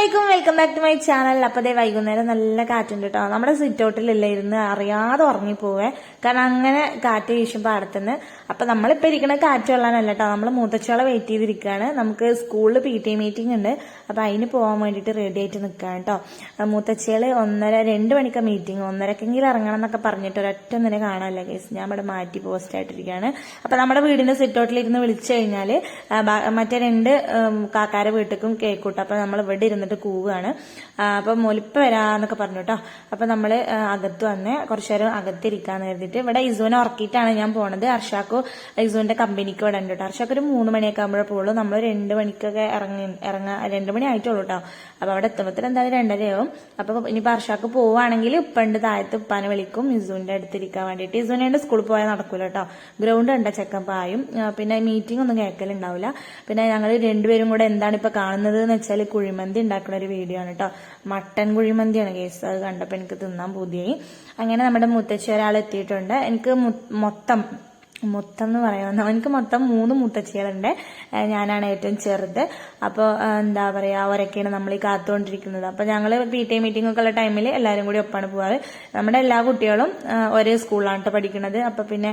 അലൈക്കും welcome back to my channel അപ്പോൾ അതേ വൈകുന്നേരം നല്ല കാറ്റുണ്ട് കേട്ടോ നമ്മുടെ സിറ്റ് ഔട്ടിലല്ല ഇരുന്ന് അറിയാതെ ഉറങ്ങിപ്പോവേ. കാരണം അങ്ങനെ കാറ്റ് വീശുമ്പോൾ അടുത്തുനിന്ന് അപ്പൊ നമ്മളിപ്പോ ഇരിക്കുന്ന കാറ്റ് കൊള്ളാനല്ല കേട്ടോ നമ്മൾ മൂത്തച്ചോളെ വെയിറ്റ് ചെയ്തിരിക്കുകയാണ് നമുക്ക് സ്കൂളിൽ പി ടി മീറ്റിംഗ് ഉണ്ട്. അപ്പൊ അതിന് പോകാൻ വേണ്ടിയിട്ട് റെഡി ആയിട്ട് നിൽക്കുകയാണ് കേട്ടോ മൂത്തച്ചേൾ ഒന്നര രണ്ട് മണിക്കാ മീറ്റിംഗ് ഒന്നരക്കെങ്കിലും ഇറങ്ങണം എന്നൊക്കെ പറഞ്ഞിട്ട് ഒരൊറ്റ ഒന്നിനെ കാണാനല്ല കേസ് ഞാൻ ഇവിടെ മാറ്റി പോസ്റ്റ് ആയിട്ടിരിക്കുകയാണ് അപ്പൊ നമ്മുടെ വീടിന്റെ സിറ്റ് ഔട്ടിലിരുന്ന് വിളിച്ചു ബാ- മറ്റേ രണ്ട് കാക്കാരെ വീട്ടിലേക്കും കേക്കൂട്ടും അപ്പൊ നമ്മൾ ഇവിടെ ഇരുന്നിട്ട് കൂവുകയാണ് അപ്പം മൊലിപ്പ് വരാന്നൊക്കെ പറഞ്ഞു കേട്ടോ അപ്പം നമ്മൾ അകത്ത് വന്ന് കുറച്ചു നേരം അകത്തിരിക്കാന്ന് കരുതിയിട്ട് ഇവിടെ ഇസുവിനെ ഉറക്കിയിട്ടാണ് ഞാൻ പോണത്. അർഷാക്കു ഇസുവിന്റെ കമ്പനിക്ക് ഇവിടെ ഉണ്ട് കേട്ടോ അർഷാക്ക് ഒരു മൂന്ന് മണിയൊക്കെ ആകുമ്പോഴേ പോകുള്ളൂ നമ്മൾ രണ്ട് മണിക്കൊക്കെ ഇറങ്ങി ഇറങ്ങാ രണ്ട് മണി ആയിട്ടുള്ളൂ കേട്ടോ അപ്പം അവിടെ എത്തുമ്പോഴത്തേന് എന്തായാലും രണ്ടരയാവും. അപ്പൊ ഇനിയിപ്പോ അർഷാക്ക് പോവാണെങ്കിൽ ഉപ്പണ്ട് താഴത്ത് ഉപ്പാനെ വിളിക്കും. ഇസുവിന്റെ അടുത്തിരിക്കാൻ വേണ്ടിയിട്ട്. ഇസുവിനെ സ്കൂളിൽ പോയാൽ നടക്കൂല കേട്ടോ ഗ്രൗണ്ട് ഉണ്ട് ചെക്കൻ പായും. ആ, പിന്നെ മീറ്റിംഗ് ഒന്നും കേൾക്കലുണ്ടാവില്ല പിന്നെ ഞങ്ങൾ രണ്ടുപേരും കൂടെ എന്താണ് ഇപ്പൊ കാണുന്നത് എന്ന് വെച്ചാൽ കുഴിമന്തി ഉണ്ടാക്കുന്ന ഒരു വീഡിയോ ആണ് കേട്ടോ മട്ടൻ കുഴിമന്തിയാണ് കേസ് അത് കണ്ടപ്പോൾ എനിക്ക് തിന്നാൻ പുതിയായി. അങ്ങനെ നമ്മുടെ മുത്തച്ഛ ഒരാൾ എത്തിയിട്ടുണ്ട്. എനിക്ക് മൊത്തം മൊത്തം എന്ന് പറയാവുന്ന എനിക്ക് മൊത്തം മൂന്ന് മുത്തച്ഛികളുണ്ട്. ഞാനാണ് ഏറ്റവും ചെറുത്. അപ്പോൾ എന്താ പറയുക അവരൊക്കെയാണ് നമ്മൾ ഈ കാത്തുകൊണ്ടിരിക്കുന്നത് അപ്പോൾ ഞങ്ങൾ പി ടി മീറ്റിംഗ് ഒക്കെ ഉള്ള ടൈമിൽ എല്ലാവരും കൂടി ഒപ്പാണ് പോവാറ്. നമ്മുടെ എല്ലാ കുട്ടികളും ഒരേ സ്കൂളിലാണ് ട്ടോ പഠിക്കുന്നത്. അപ്പോൾ പിന്നെ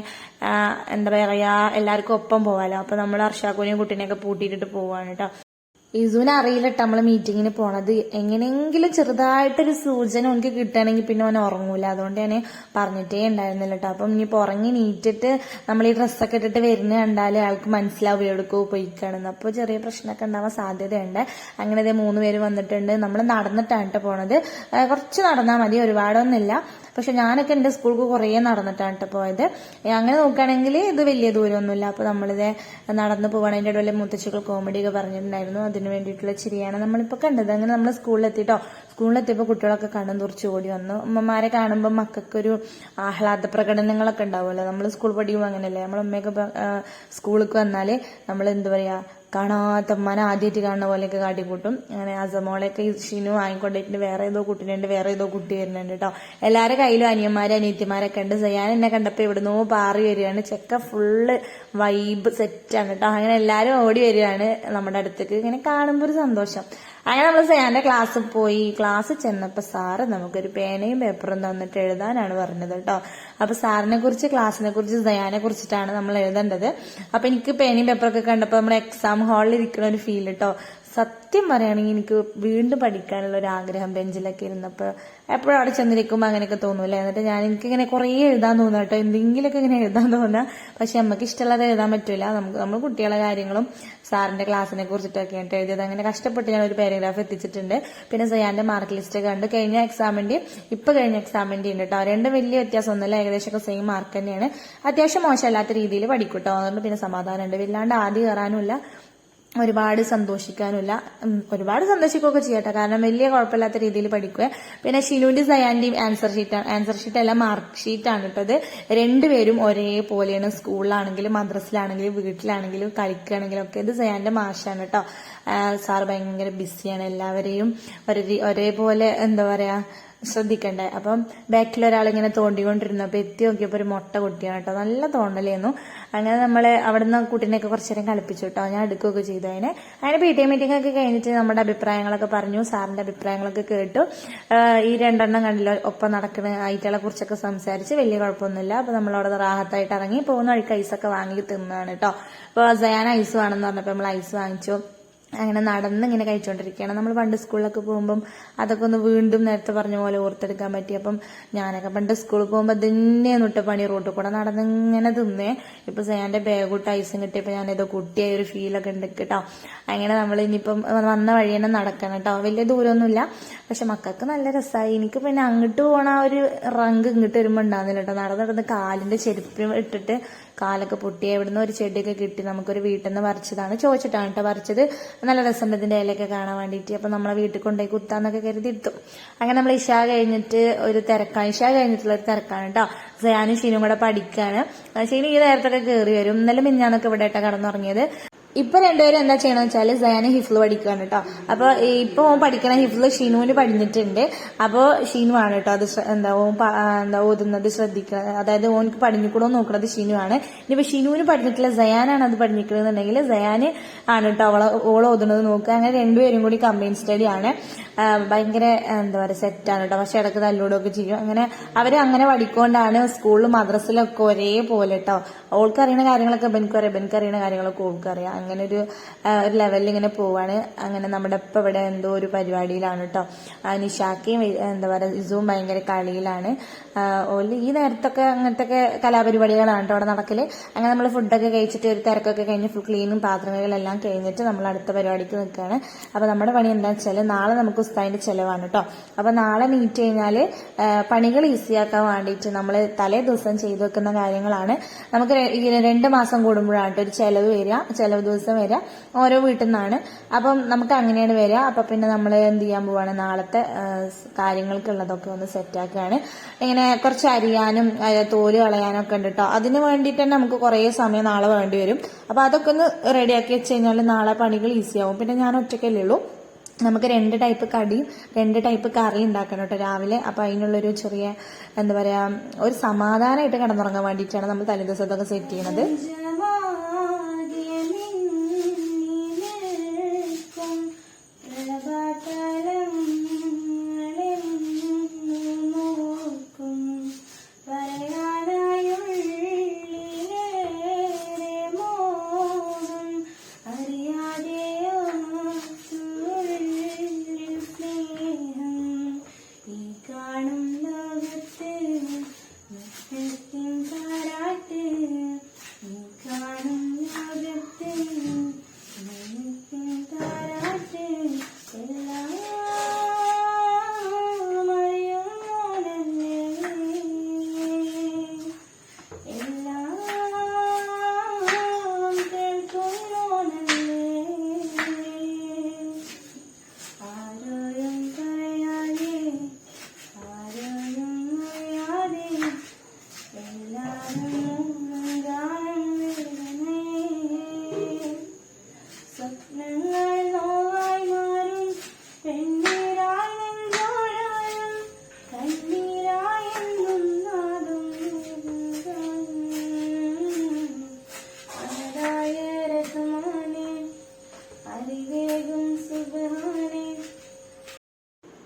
എന്താ പറയുക എല്ലാവർക്കും ഒപ്പം പോകാമല്ലോ അപ്പോൾ നമ്മൾ അർഷാക്കുനെയും കുട്ടീനെയൊക്കെ പൂട്ടിയിട്ടിട്ട് പോവാണ് കേട്ടോ ഇസുവിനെ അറിയില്ല നമ്മൾ നമ്മൾ മീറ്റിങ്ങിന് പോണത്. എങ്ങനെയെങ്കിലും ചെറുതായിട്ടൊരു സൂചന എനിക്ക് കിട്ടുകയാണെങ്കിൽ പിന്നെ അവൻ ഉറങ്ങൂല. അതുകൊണ്ട് ഞാൻ പറഞ്ഞിട്ടേ ഉണ്ടായിരുന്നില്ല കേട്ടോ അപ്പം ഇനിയിപ്പോൾ ഉറങ്ങി നീറ്റിട്ട് നമ്മൾ ഈ ഡ്രസ്സൊക്കെ ഇട്ടിട്ട് വരുന്ന കണ്ടാൽ ആൾക്ക് മനസ്സിലാവും എവിടേക്കോ പോയിക്കാണെന്ന്. അപ്പോൾ ചെറിയ പ്രശ്നമൊക്കെ ഉണ്ടാവാൻ സാധ്യതയുണ്ട്. അങ്ങനെ ഇതേ മൂന്ന് പേര് വന്നിട്ടുണ്ട്. നമ്മൾ നടന്നിട്ടാണ് കേട്ടോ പോണത്. കുറച്ച് നടന്നാൽ മതി. ഒരുപാടൊന്നുമില്ല. പക്ഷെ ഞാനൊക്കെ എന്റെ സ്കൂൾക്ക് കുറേ നടന്നിട്ടാണ് കേട്ടോ പോയത്. അങ്ങനെ നോക്കുകയാണെങ്കിൽ ഇത് വലിയ ദൂരമൊന്നുമില്ല. അപ്പോൾ നമ്മളിത് നടന്ന് പോകണതിന്റെ ഇടയിൽ മുത്തച്ഛികൾ കോമഡിയൊക്കെ പറഞ്ഞിട്ടുണ്ടായിരുന്നു. അതിന് വേണ്ടിയിട്ടുള്ള ചിരിയാണ് നമ്മളിപ്പോൾ കണ്ടത്. അങ്ങനെ നമ്മൾ സ്കൂളിലെത്തിയിട്ടോ സ്കൂളിലെത്തിയപ്പോൾ കുട്ടികളൊക്കെ കണ്ണും തുറച്ച് ഓടി വന്നു. അമ്മമാരെ കാണുമ്പോൾ മക്കൾക്കൊരു ആഹ്ലാദ പ്രകടനങ്ങളൊക്കെ ഉണ്ടാവുമല്ലോ. നമ്മൾ സ്കൂൾ പഠിക്കുമ്പോൾ അങ്ങനെയല്ലേ? നമ്മൾ അമ്മയൊക്കെ സ്കൂളിലേക്ക് വന്നാൽ നമ്മൾ എന്താ പറയുക കാണാത്ത ഉമ്മാനെ ആദ്യമായിട്ട് കാണുന്ന പോലെയൊക്കെ കാട്ടിക്കൂട്ടും. അങ്ങനെ അസമോളെയൊക്കെ ഷിനു വാങ്ങിക്കൊണ്ടിട്ട് വേറെ ഏതോ കുട്ടീനുണ്ട് വേറെ ഏതോ കുട്ടി വരുന്നുണ്ട് കേട്ടോ. എല്ലാവരുടെ കയ്യിലും അനിയന്മാരും അനിയത്തിമാരൊക്കെ ഉണ്ട്. ഞാൻ എന്നെ കണ്ടപ്പോൾ ഇവിടുന്നോ പാറി വരികയാണ്. ചെക്ക ഫുള്ള് വൈബ് സെറ്റാണ് കേട്ടോ. അങ്ങനെ എല്ലാവരും ഓടി വരികയാണ് നമ്മുടെ അടുത്തേക്ക്. ഇങ്ങനെ കാണുമ്പോൾ ഒരു സന്തോഷം. അങ്ങനെ നമ്മൾ സയാന്റെ ക്ലാസ്സിൽ പോയി. ക്ലാസ് ചെന്നപ്പോൾ സാറ് നമുക്കൊരു പേനയും പേപ്പറും തന്നിട്ട് എഴുതാനാണ് പറഞ്ഞത് കേട്ടോ. അപ്പൊ സാറിനെ കുറിച്ച് ക്ലാസ്സിനെ കുറിച്ച് സയാനെ കുറിച്ചിട്ടാണ് നമ്മൾ എഴുതേണ്ടത്. അപ്പൊ എനിക്ക് പേനയും പേപ്പറൊക്കെ കണ്ടപ്പോൾ നമ്മൾ എക്സാം ഹാളിൽ ഇരിക്കുന്ന ഒരു ഫീൽ കേട്ടോ സത്യം പറയുകയാണെങ്കിൽ എനിക്ക് വീണ്ടും പഠിക്കാനുള്ള ഒരു ആഗ്രഹം ബെഞ്ചിലൊക്കെ ഇരുന്നപ്പോൾ എപ്പോഴും അവിടെ ചെന്നിരിക്കുമ്പോൾ അങ്ങനെയൊക്കെ തോന്നൂല്ലേ എന്നിട്ട് ഞാൻ എനിക്കിങ്ങനെ കുറേ എഴുതാൻ തോന്നുക കേട്ടോ. എന്തെങ്കിലുമൊക്കെ ഇങ്ങനെ എഴുതാൻ തോന്നുക പക്ഷെ നമുക്ക് ഇഷ്ടമുള്ളത് എഴുതാൻ പറ്റില്ല നമുക്ക് നമ്മൾ കുട്ടികളെ കാര്യങ്ങളും സാറിന്റെ ക്ലാസ്സിനെ കുറിച്ചിട്ടൊക്കെ ആയിട്ട് എഴുതിയത് അങ്ങനെ കഷ്ടപ്പെട്ട് ഞാൻ ഒരു പാരഗ്രാഫ് എത്തിച്ചിട്ടുണ്ട്. പിന്നെ സയാന്റെ മാർക്ക് ലിസ്റ്റ് കണ്ട് കഴിഞ്ഞ എക്സാമിന്റെ ഇപ്പൊ കഴിഞ്ഞ എക്സാമിന്റെ ഉണ്ട് കേട്ടോ. രണ്ടും വലിയ ഏകദേശം ഒക്കെ സെയിം മാർക്ക് തന്നെയാണ്. അത്യാവശ്യം മോശമല്ലാത്ത രീതിയിൽ പഠിക്കും കേട്ടോ. അതുകൊണ്ട് പിന്നെ സമാധാനമുണ്ട്. വല്ലാണ്ട് ആദ്യം കയറാനുമില്ല. ഒരുപാട് സന്തോഷിക്കാനുമില്ല. ഉം, ഒരുപാട് സന്തോഷിക്കുകയൊക്കെ ചെയ്യട്ടെ. കാരണം വലിയ കുഴപ്പമില്ലാത്ത രീതിയിൽ പഠിക്കുക. പിന്നെ ഷിനുവിന്റെ സയാന്റെയും ആൻസർ ഷീറ്റ് ആൻസർ ഷീറ്റ് അല്ല മാർക്ക് ഷീറ്റ് ആണ് കേട്ടത് രണ്ടുപേരും ഒരേപോലെയാണ്. സ്കൂളിലാണെങ്കിലും മദ്രസിലാണെങ്കിലും വീട്ടിലാണെങ്കിലും കളിക്കുകയാണെങ്കിലും ഒക്കെ ഇത് സയാന്റെ മാഷാണ് കേട്ടോ സാർ ഭയങ്കര ബിസിയാണ് എല്ലാവരെയും ഒരേ ഒരേപോലെ എന്താ പറയാ ശ്രദ്ധിക്കണ്ടേ. അപ്പം ബാക്കിൽ ഒരാൾ ഇങ്ങനെ തോണ്ടിക്കൊണ്ടിരുന്നപ്പോൾ എത്തി നോക്കിയപ്പോൾ ഒരു മുട്ട കുട്ടിയാണ് കേട്ടോ നല്ല തോണ്ടലായിരുന്നു അങ്ങനെ നമ്മൾ അവിടുന്ന് കുട്ടീനെയൊക്കെ കുറച്ചു നേരം കളിപ്പിച്ചു കേട്ടോ ഞാൻ എടുക്കുകയൊക്കെ ചെയ്തു. അതിനെ അങ്ങനെ പി ടി എ മീറ്റിംഗ് ഒക്കെ കഴിഞ്ഞിട്ട് നമ്മുടെ അഭിപ്രായങ്ങളൊക്കെ പറഞ്ഞു. സാറിന്റെ അഭിപ്രായങ്ങളൊക്കെ കേട്ടു. ഈ രണ്ടെണ്ണം കണ്ടില്ല? ഒപ്പം നടക്കുന്ന ഐറ്റകളെ കുറിച്ചൊക്കെ സംസാരിച്ച് വലിയ കുഴപ്പമൊന്നുമില്ല. അപ്പൊ നമ്മളവിടെ റാഹത്തായിട്ട് ഇറങ്ങി പോകുന്ന വഴിക്ക് ഐസൊക്കെ വാങ്ങി തിന്നാണ് കേട്ടോ അപ്പോൾ സയാൻ ഐസ് വേണമെന്ന് പറഞ്ഞപ്പോൾ നമ്മൾ ഐസ് വാങ്ങിച്ചു. അങ്ങനെ നടന്ന് ഇങ്ങനെ കഴിച്ചുകൊണ്ടിരിക്കുകയാണ് നമ്മൾ പണ്ട് സ്കൂളിലൊക്കെ പോകുമ്പം അതൊക്കെ ഒന്ന് വീണ്ടും നേരത്തെ പറഞ്ഞ പോലെ ഓർത്തെടുക്കാൻ പറ്റി. അപ്പം ഞാനൊക്കെ പണ്ട് സ്കൂളിൽ പോകുമ്പോൾ തന്നെ നുട്ട പണി റോട്ടിൽ കൂടെ നടന്ന് ഇങ്ങനെ തിന്നേ. ഇപ്പൊ സയാന്റെ ബാഗോട്ട് ഐസും കിട്ടിയപ്പോൾ ഞാൻ ഏതോ കുട്ടിയായ ഒരു ഫീലൊക്കെ ഉണ്ട് കേട്ടോ. അങ്ങനെ നമ്മൾ ഇനിയിപ്പം വന്ന വഴി തന്നെ നടക്കണം കേട്ടോ. വലിയ ദൂരമൊന്നുമില്ല. പക്ഷെ മക്കൾക്ക് നല്ല രസമായി. എനിക്ക് പിന്നെ അങ്ങോട്ട് പോണ ആ ഒരു റങ്ക് ഇങ്ങോട്ട് വരുമ്പോൾ ഉണ്ടാകുന്നില്ല കേട്ടോ. നടന്ന് നടന്ന് കാലിന്റെ ചെരുപ്പ് ഇട്ടിട്ട് കാലൊക്കെ പൊട്ടി. എവിടുന്ന് ഒരു ചെടിയൊക്കെ കിട്ടി. നമുക്കൊരു വീട്ടിൽ നിന്ന് പറിച്ചതാണ്. ചോദിച്ചിട്ടാണ് കേട്ടോ പറിച്ചത്. നല്ല രസമുണ്ട് ഇതിന്റെ ഇലയൊക്കെ കാണാൻ വേണ്ടിയിട്ട്. അപ്പൊ നമ്മളെ വീട്ടിൽ കൊണ്ടുപോയി കുത്താന്നൊക്കെ കരുതി എടുത്തു. അങ്ങനെ നമ്മൾ ഇഷ കഴിഞ്ഞിട്ട് ഒരു തിരക്കാണ്. ഇഷ കഴിഞ്ഞിട്ടുള്ള ഒരു തിരക്കാണ് കേട്ടോ. സയാനും ഷീനും കൂടെ പഠിക്കാണ്. ഷീന് ഈ നേരത്തൊക്കെ കയറി വരും. ഇന്നലെ മിഞ്ഞാന്നൊക്കെ ഇവിടെ ആയിട്ടാണ് കടന്നുറങ്ങിയത്. ഇപ്പൊ രണ്ടുപേരും എന്താ ചെയ്യണമെന്ന് വെച്ചാൽ സയാന് ഹിഫ്ല് പഠിക്കുകയാണ് കേട്ടോ അപ്പൊ ഇപ്പൊ ഓൻ പഠിക്കണ ഹിഫ്ല് ഷീനുവിന് പഠിഞ്ഞിട്ടുണ്ട്. അപ്പൊ ഷീനുവാണ് കേട്ടോ അത് എന്താ ഓൻ എന്താ ഓതുന്നത് ശ്രദ്ധിക്കുക അതായത് ഓൻക്ക് പഠിഞ്ഞിക്കൂടോ നോക്കുന്നത് ഷീനുവാണ്. ആണ് ഷീനുവിന് പഠിഞ്ഞിട്ടില്ല സയാനാണ് അത് പഠിക്കുന്നത് സയാന് ആണ് കേട്ടോ അവളെ ഓൾ ഓതുന്നത് നോക്കുക. അങ്ങനെ രണ്ടുപേരും കൂടി കമ്പൈൻ സ്റ്റഡി ആണ്. ഭയങ്കര എന്താ പറയുക സെറ്റാണ് കേട്ടോ പക്ഷെ ഇടയ്ക്ക് തല്ലോടൊക്കെ ചെയ്യും. അങ്ങനെ അവർ അങ്ങനെ പഠിക്കൊണ്ടാണ് സ്കൂളിലും മദ്രസിലൊക്കെ ഒരേപോലെ കേട്ടോ ഓൾക്ക് അറിയണ കാര്യങ്ങളൊക്കെ ബെൻക്ക് അറിയാം. ബെൻക്ക് കാര്യങ്ങളൊക്കെ ഓൾക്ക് അറിയാം അങ്ങനെ ഒരു ഒരു ലെവലിൽ ഇങ്ങനെ പോവാണ്. അങ്ങനെ നമ്മുടെ ഇപ്പം ഇവിടെ എന്തോ ഒരു പരിപാടിയിലാണ് കേട്ടോ നിഷാക്കയും എന്താ പറയുക ഇസുവും ഭയങ്കര കളിയിലാണ്. ഓൽ ഈ നേരത്തൊക്കെ അങ്ങനത്തെ കലാപരിപാടികളാണ് കേട്ടോ അവിടെ നടക്കൽ. അങ്ങനെ നമ്മൾ ഫുഡൊക്കെ കഴിച്ചിട്ട് ഒരു തിരക്കൊക്കെ കഴിഞ്ഞ് ഫുൾ ക്ലീനും പാത്രങ്ങളെല്ലാം കഴിഞ്ഞിട്ട് നമ്മൾ അടുത്ത പരിപാടിക്ക് നിൽക്കുകയാണ് അപ്പൊ നമ്മുടെ പണി എന്താണെന്ന് വെച്ചാൽ നാളെ നമുക്ക് ഉസ്താദിന്റെ ചിലവാണ് കേട്ടോ അപ്പൊ നാളെ നീറ്റ് കഴിഞ്ഞാൽ പണികൾ ഈസിയാക്കാൻ വേണ്ടിയിട്ട് നമ്മൾ തലേ ദിവസം ചെയ്തു വെക്കുന്ന കാര്യങ്ങളാണ്. നമുക്ക് രണ്ട് മാസം കൂടുമ്പോഴാണ് കേട്ടോ ഒരു ചിലവ് വരിക. ചെലവ് ദിവസം വരിക. ഓരോ വീട്ടിൽ നിന്നാണ് അപ്പം നമുക്ക് അങ്ങനെയാണ് വരിക. അപ്പൊ പിന്നെ നമ്മൾ എന്ത് ചെയ്യാൻ പോവാണ്? നാളത്തെ കാര്യങ്ങൾക്കുള്ളതൊക്കെ ഒന്ന് സെറ്റാക്കുകയാണ് ഇങ്ങനെ കുറച്ച് അരിയാനും തോൽ കളയാനും ഒക്കെ ഉണ്ട് കേട്ടോ അതിന് വേണ്ടിയിട്ട് തന്നെ നമുക്ക് കുറേ സമയം നാളെ വേണ്ടി വരും. അപ്പൊ അതൊക്കെ ഒന്ന് റെഡിയാക്കി വെച്ച് കഴിഞ്ഞാൽ നാളെ പണികൾ ഈസിയാവും പിന്നെ ഞാൻ ഒറ്റയ്ക്കല്ലേ ഉള്ളൂ. നമുക്ക് രണ്ട് ടൈപ്പ് കടിയും രണ്ട് ടൈപ്പ് കറി ഉണ്ടാക്കണം കേട്ടോ രാവിലെ. അപ്പൊ അതിനുള്ളൊരു ചെറിയ എന്താ പറയുക ഒരു സമാധാനമായിട്ട് കിടന്നുറങ്ങാൻ വേണ്ടിയിട്ടാണ് നമ്മൾ തലേദിവസം ഇതൊക്കെ സെറ്റ് ചെയ്യുന്നത്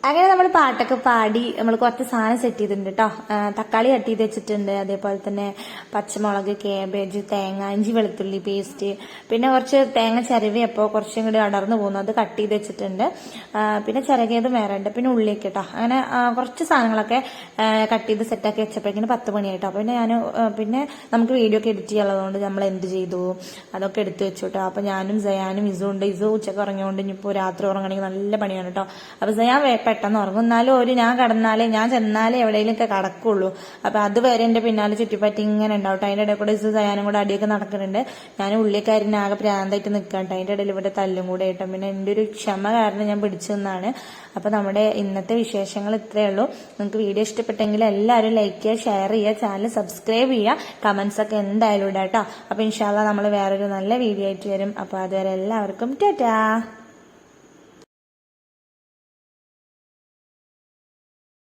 അങ്ങനെ നമ്മൾ പാട്ടൊക്കെ പാടി നമ്മൾ കുറച്ച് സാധനം സെറ്റ് ചെയ്തിട്ടുണ്ട് കേട്ടോ തക്കാളി കട്ട് ചെയ്ത് വെച്ചിട്ടുണ്ട്. അതേപോലെ തന്നെ പച്ചമുളക് കേബേജ് തേങ്ങ ഇഞ്ചി വെളുത്തുള്ളി പേസ്റ്റ് പിന്നെ കുറച്ച് തേങ്ങ ചിരവിയപ്പോൾ കുറച്ചും കൂടി അടർന്നു പോകുന്നു. അത് കട്ട് ചെയ്ത് വെച്ചിട്ടുണ്ട്. പിന്നെ ചിരകിയത് വേറെ ഉണ്ട്. പിന്നെ ഉള്ളിയൊക്കെ കേട്ടോ അങ്ങനെ കുറച്ച് സാധനങ്ങളൊക്കെ കട്ട് ചെയ്ത് സെറ്റാക്കി വെച്ചപ്പോഴേക്കും പത്ത് മണിയായിട്ടോ പിന്നെ ഞാൻ പിന്നെ നമുക്ക് വീഡിയോ ഒക്കെ എഡിറ്റ് ചെയ്യാനുള്ളതുകൊണ്ട് നമ്മൾ എന്ത് ചെയ്തു? അതൊക്കെ എടുത്തു വെച്ചു കേട്ടോ അപ്പോൾ ഞാനും സയാനും ഇസും ഉണ്ട്. ഇസു ഉച്ചയ്ക്ക് ഉറങ്ങിയോണ്ട് ഇനിയിപ്പോൾ രാത്രി ഉറങ്ങണമെങ്കിൽ നല്ല പണിയാണ് കേട്ടോ അപ്പോൾ സയാൻ പെട്ടെന്ന് ഉറങ്ങും. എന്നാലും ഒരു ഞാൻ കടന്നാലേ ഞാൻ ചെന്നാലേ എവിടെയെങ്കിലുമൊക്കെ കടക്കുള്ളൂ. അപ്പോൾ അതുവരെ എന്റെ പിന്നാലെ ചുറ്റിപ്പറ്റി ഇങ്ങനെ ഉണ്ടാവും. അതിന്റെ ഇടയിൽ കൂടെ ഇസു സയാനും കൂടെ അടിയൊക്കെ നടക്കുന്നുണ്ട്. ഞാൻ ഉള്ളിക്കാരിന് ആകെ പ്രാന്തായിട്ട് നിൽക്കാം അതിന്റെ ഇടയിൽ ഇവിടെ തല്ലും കൂടെ ആയിട്ടും. പിന്നെ എന്റെ ഒരു ക്ഷമ കാരണം ഞാൻ പിടിച്ചു നിന്നാണ്. അപ്പോൾ നമ്മുടെ ഇന്നത്തെ വിശേഷങ്ങൾ ഇത്രയേ ഉള്ളൂ. നിങ്ങൾക്ക് വീഡിയോ ഇഷ്ടപ്പെട്ടെങ്കിൽ എല്ലാവരും ലൈക്ക് ചെയ്യുക ഷെയർ ചെയ്യുക ചാനൽ സബ്സ്ക്രൈബ് ചെയ്യുക. കമന്റ്സ് ഒക്കെ എന്തായാലും ഇടാം കേട്ടോ അപ്പോൾ ഇൻഷാല്ല നമ്മൾ വേറൊരു നല്ല വീഡിയോ ആയിട്ട് വരും. അപ്പോൾ അതുവരെ എല്ലാവർക്കും ടാറ്റാ.